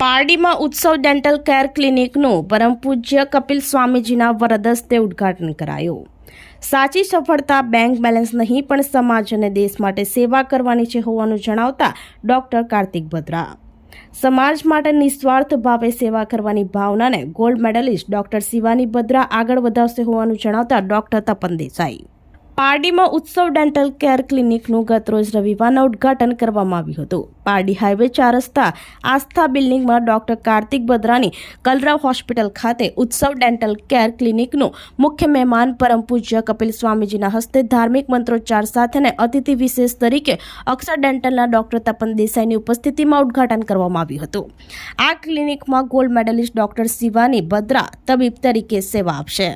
પારડીમાં ઉત્સવ dental care ક્લિનિકનું પરમ પૂજ્ય કપિલ સ્વામીજીના વરદસ્તે ઉદ્ઘાટન કરાયું. સાચી સફળતા બેંક બેલેન્સ નહીં, પણ સમાજ અને દેશ માટે સેવા કરવાની છે હોવાનું જણાવતા ડોક્ટર કાર્તિક ભદ્રા. સમાજ માટે નિસ્વાર્થ ભાવે સેવા કરવાની ભાવનાને gold medallist doctor Shivani Bhadra આગળ વધાવશે હોવાનું જણાવતા ડોક્ટર તપન દેસાઈ. પારડીમાં ઉત્સવ ડેન્ટલ કેર ક્લિનિકનું ગતરોજ રવિવારના ઉદ્ઘાટન કરવામાં આવ્યું હતું. પારડી હાઈવે ચાર રસ્તા આસ્થા બિલ્ડિંગમાં ડોક્ટર કાર્તિક બદ્રાની કલરાવ હોસ્પિટલ ખાતે ઉત્સવ ડેન્ટલ કેર ક્લિનિકનું મુખ્ય મહેમાન પરમ પૂજ્ય કપિલ સ્વામીજીના હસ્તે ધાર્મિક મંત્રોચ્ચાર સાથે અને અતિથિ વિશેષ તરીકે અક્ષર ડેન્ટલના ડોક્ટર તપન દેસાઈની ઉપસ્થિતિમાં ઉદ્ઘાટન કરવામાં આવ્યું હતું. આ ક્લિનિકમાં gold medallist doctor Shivani Bhadra તબીબ તરીકે સેવા આપશે.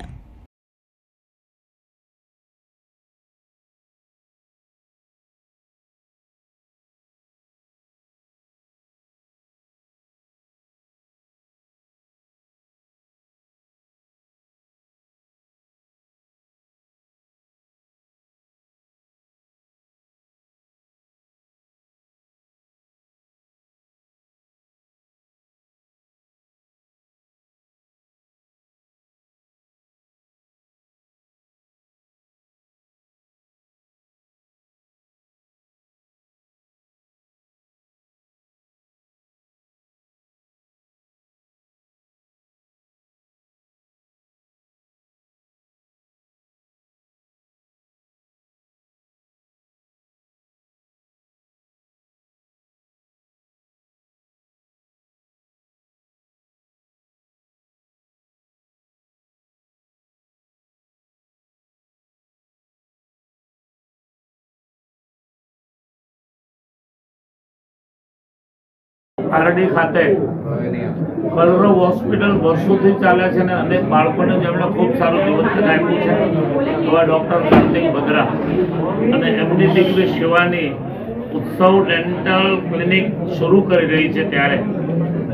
પારડી ખાતે કલરવ હોસ્પિટલ વર્ષોથી ચાલે છે અને અનેક બાળકોને જેમણે ખૂબ સારું જીવન આપ્યું છે. એવા ડૉક્ટર કાર્તિક ભદ્રા અને એમની દીકરી શિવાની ઉત્સવ ડેન્ટલ ક્લિનિક શરૂ કરી રહી છે ત્યારે.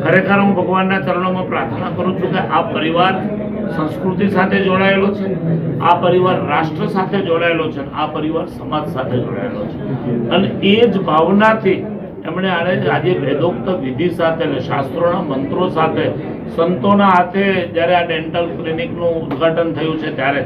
ખરેખર હું ભગવાનના ચરણોમાં પ્રાર્થના કરું છું કે આ પરિવાર સંસ્કૃતિ સાથે જોડાયેલો છે, આ પરિવાર રાષ્ટ્ર સાથે જોડાયેલો છે, આ પરિવાર સમાજ સાથે જોડાયેલો છે. અને એ જ ભાવનાથી એમણે આને આજે વેદોક્ત વિધિ સાથે અને શાસ્ત્રોના મંત્રો સાથે સંતોના હાથે જ્યારે આ ડેન્ટલ ક્લિનિકનું ઉદ્ઘાટન થયું છે, ત્યારે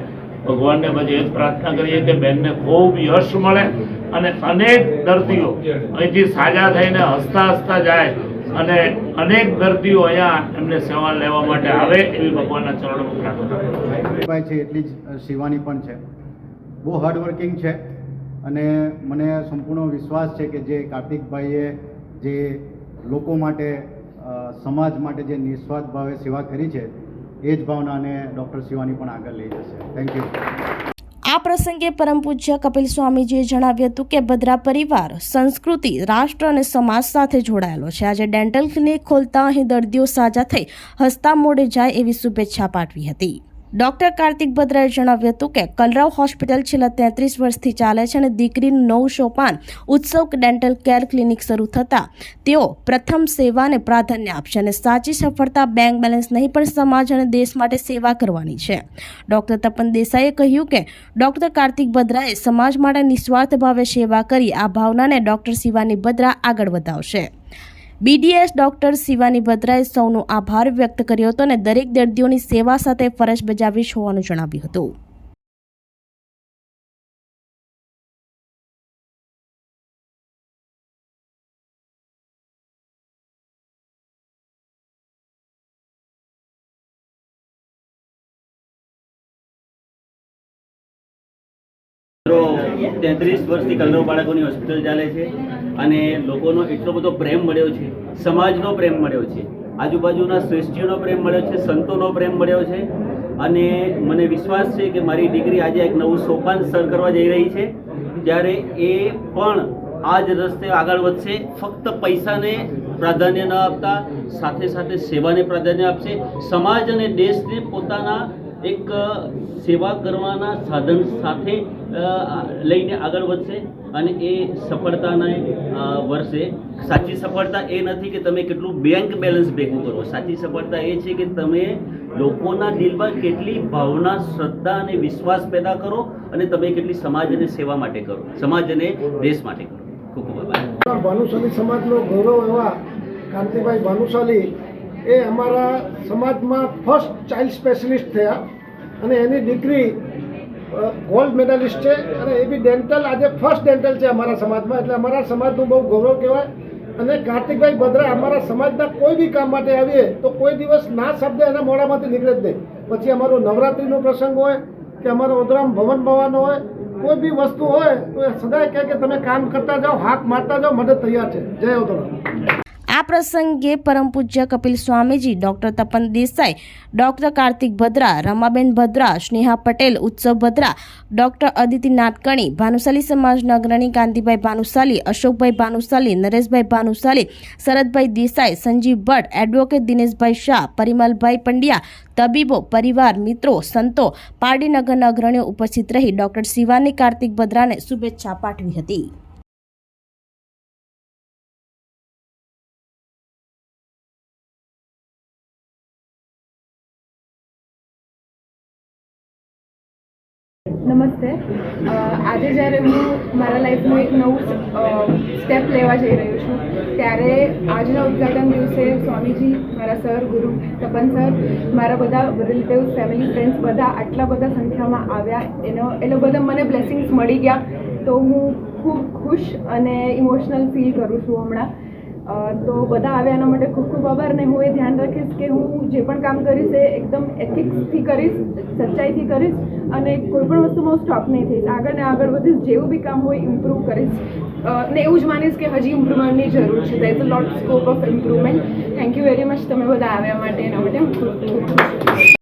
ભગવાનને પછી એ જ પ્રાર્થના કરીએ કે બેનને ખૂબ યશ મળે અને અનેક દર્દીઓ અહીંથી સાજા થઈને હસતા હસતા જાય અને અનેક દર્દીઓ અહીંયા એમને સેવા લેવા માટે આવે એવી ભગવાનના ચરણમાં પ્રાર્થના છે, એટલી જ શિવાની પણ છે. બહુ હાર્ડવર્કિંગ છે. અને મને સંપૂર્ણ વિશ્વાસ છે કે જે કાર્તિકભાઈએ જે લોકો માટે સમાજ માટે જે નિસ્વાર્થ ભાવે સેવા કરી છે, એ જ ભાવનાને ડૉક્ટર શિવાની પણ આગળ લઈ જશે. થેન્ક યુ આ પ્રસંગે પરમ પૂજ્ય કપિલ સ્વામીજીએ જણાવ્યું હતું કે ભદ્રા પરિવાર સંસ્કૃતિ, રાષ્ટ્ર અને સમાજ સાથે જોડાયેલો છે. આજે ડેન્ટલ ક્લિનિક ખોલતા અહીં દર્દીઓ સાજા થઈ હસતા મોડે જાય એવી શુભેચ્છા પાઠવી હતી. ડોક્ટર કાર્તિક ભદ્રાએ જણાવ્યું હતું કે કલરાવ હોસ્પિટલ છેલ્લા તેત્રીસ વર્ષથી ચાલે છે અને દીકરીનું નવું સોપાન ઉત્સવ ડેન્ટલ કેર ક્લિનિક શરૂ થતાં તેઓ પ્રથમ સેવાને પ્રાધાન્ય આપશે અને સાચી સફળતા બેંક બેલેન્સ નહીં, પણ સમાજ અને દેશ માટે સેવા કરવાની છે. ડોક્ટર તપન દેસાઈએ કહ્યું કે ડોક્ટર કાર્તિક ભદ્રાએ સમાજ માટે નિસ્વાર્થ ભાવે સેવા કરી આ ભાવનાને ડોક્ટર શિવાની ભદ્રા આગળ વધાવશે. બીડીએસ ડોક્ટર શિવાની ભદ્રાએ સૌનો આભાર વ્યક્ત કર્યો હતો અને દરેક દર્દીઓની સેવા સાથે ફરજ બજાવીશ હોવાનું જણાવ્યું હતું. તેત્રીસ વર્ષથી કલરવ બાળકોની હોસ્પિટલ ચાલે છે અને લોકોનો એટલો બધો પ્રેમ મળ્યો છે, સમાજનો પ્રેમ મળ્યો છે, આજુબાજુના શ્રેષ્ઠીઓનો પ્રેમ મળ્યો છે, સંતોનો પ્રેમ મળ્યો છે અને મને વિશ્વાસ છે કે મારી દીકરી આજે એક નવું સોપાન સર કરવા જઈ રહી છે, ત્યારે એ પણ આ જ રસ્તે આગળ વધશે, ફક્ત પૈસાને પ્રાધાન્ય ન આપતા, સાથે સાથે સેવાને પ્રાધાન્ય આપશે, સમાજ અને દેશને પોતાના એક સેવા કરવાના સાધન સાથે લઈને આગળ વધશે અને એ સફળતાના વર્ષે સાચી સફળતા એ નથી કે તમે કેટલું બેંક બેલેન્સ ભેગું કરો. સાચી સફળતા એ છે કે તમે લોકોના દિલમાં કેટલી ભાવના, શ્રદ્ધા અને વિશ્વાસ પેદા કરો અને તમે કેટલી સમાજ અને સેવા માટે કરો. સમાજ અને દેશ માટે કરો. ખૂબ ખૂબ આભાર. ભાનુશાલી સમાજનો ગૌરવ એવા કાંતિભાઈ ભાનુશાલી એ અમારા સમાજમાં ફર્સ્ટ ચાઇલ્ડ સ્પેશિયલિસ્ટ થયા અને એની દીકરી ગોલ્ડ મેડલિસ્ટ છે અને એ બી ડેન્ટલ આજે ફર્સ્ટ ડેન્ટલ છે અમારા સમાજમાં. એટલે અમારા સમાજનું બહુ ગૌરવ કહેવાય. અને કાર્તિકભાઈ ભદ્રા, અમારા સમાજના કોઈ બી કામ માટે આવીએ તો કોઈ દિવસ ના શબ્દ એના મોઢામાંથી નીકળે જ નહીં. પછી અમારો નવરાત્રિનો પ્રસંગ હોય કે અમારો ઉદરામ ભવન ભવાનો હોય, કોઈ બી વસ્તુ હોય, તો એ સદાય કહે કે તમે કામ કરતા જાઓ હાથ મારતા જાઓ, મદદ તૈયાર છે. જય ઉદરામ આ પ્રસંગે પરમ પૂજ્ય Kapil Swamiji, doctor Tapan Desai, doctor Kartik Bhadra, Ramaben Bhadra, Sneha Patel, Utsav Bhadra, doctor Aditi Natakani Bhanushali સમાજના અગ્રણી કાંતિભાઈ ભાનુશાલી, અશોકભાઈ ભાનુશાલી, નરેશભાઈ ભાનુશાલી, શરદભાઈ દેસાઈ, સંજીવ ભટ્ટ, એડવોકેટ દિનેશભાઈ શાહ, પરિમલભાઈ પંડ્યા, તબીબો, પરિવાર, મિત્રો, સંતો, પારડીનગરના અગ્રણીઓ ઉપસ્થિત રહી ડોક્ટર શિવાની કાર્તિક ભદ્રાને શુભેચ્છા પાઠવી હતી. નમસ્તે. આજે જ્યારે હું મારા લાઈફનું એક નવું સ્ટેપ લેવા જઈ રહ્યો છું, ત્યારે આજના ઉદઘાટન દિવસે સ્વામીજી, મારા સર, ગુરુ તપન સર, મારા બધા રિલેટિવ્સ ફેમિલી ફ્રેન્ડ્સ બધા આટલા બધા સંખ્યામાં આવ્યા. એનો એટલે બધા મને બ્લેસિંગ્સ મળી ગયા. તો હું ખૂબ ખુશ અને ઇમોશનલ ફીલ કરું છું હમણાં. તો બધા આવ્યા એના માટે ખૂબ ખૂબ આભાર ને હું એ ધ્યાન રાખીશ કે હું જે પણ કામ કરીશ એ એકદમ એથિક્સથી કરીશ, સચ્ચાઈથી કરીશ અને કોઈ પણ વસ્તુમાં હું સ્ટોપ નહીં થઈશ. આગળ ને આગળ વધીશ, જેવું બી કામ હોય ઇમ્પ્રૂવ કરીશ. ને એવું જ માનીશ કે હજી ઇમ્પ્રુવમેન્ટની જરૂર છે. There is lot scope of improvement thank you very much તમે બધા આવ્યા માટે એના માટે